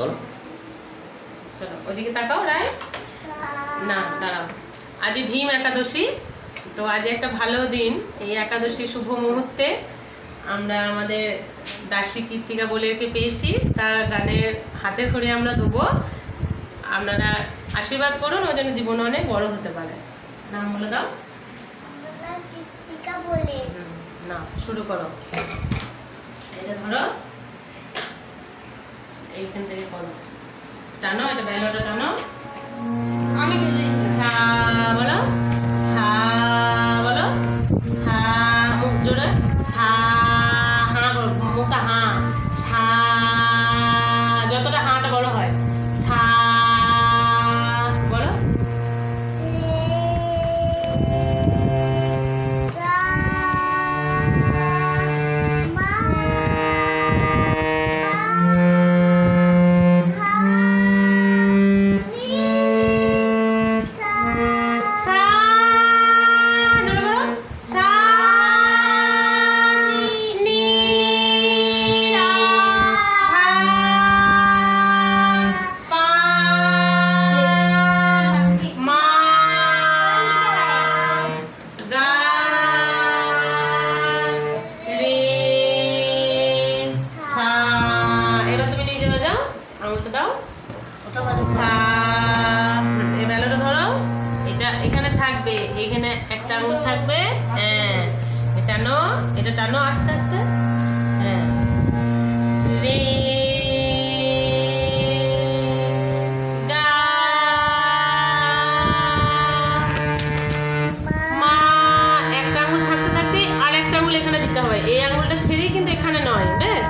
বলো। চলো ওইদিকে তাকাও রায় না দাঁড়াও। আজ ভীম একাদশী তো আজ একটা ভালো দিন। এই একাদশী শুভ মুহূর্তে আমরা আমাদের দাসী কীর্তিকা বলেকে পেয়েছি। তার গানের হাতে করে আমরা দেবো আপনারা আশীর্বাদ করুন ও যেন জীবনে অনেক বড় হতে পারে। নাম বলে দাও। না শুরু করো। এটা ধরো। এইখান থেকে করো টানো এটা ব্যালোটা টানো। আমি সা বলো। সা বলো। সা মুখ জোরে। সা হাঁ মুখটা হাঁ। সা এখানে একটা আঙুল থাকবে হ্যাঁ। টানো এটা টানো আস্তে আস্তে। হ্যাঁ। রে এই আঙুলটা ছেড়েই কিন্তু এখানে নয়, বেশ।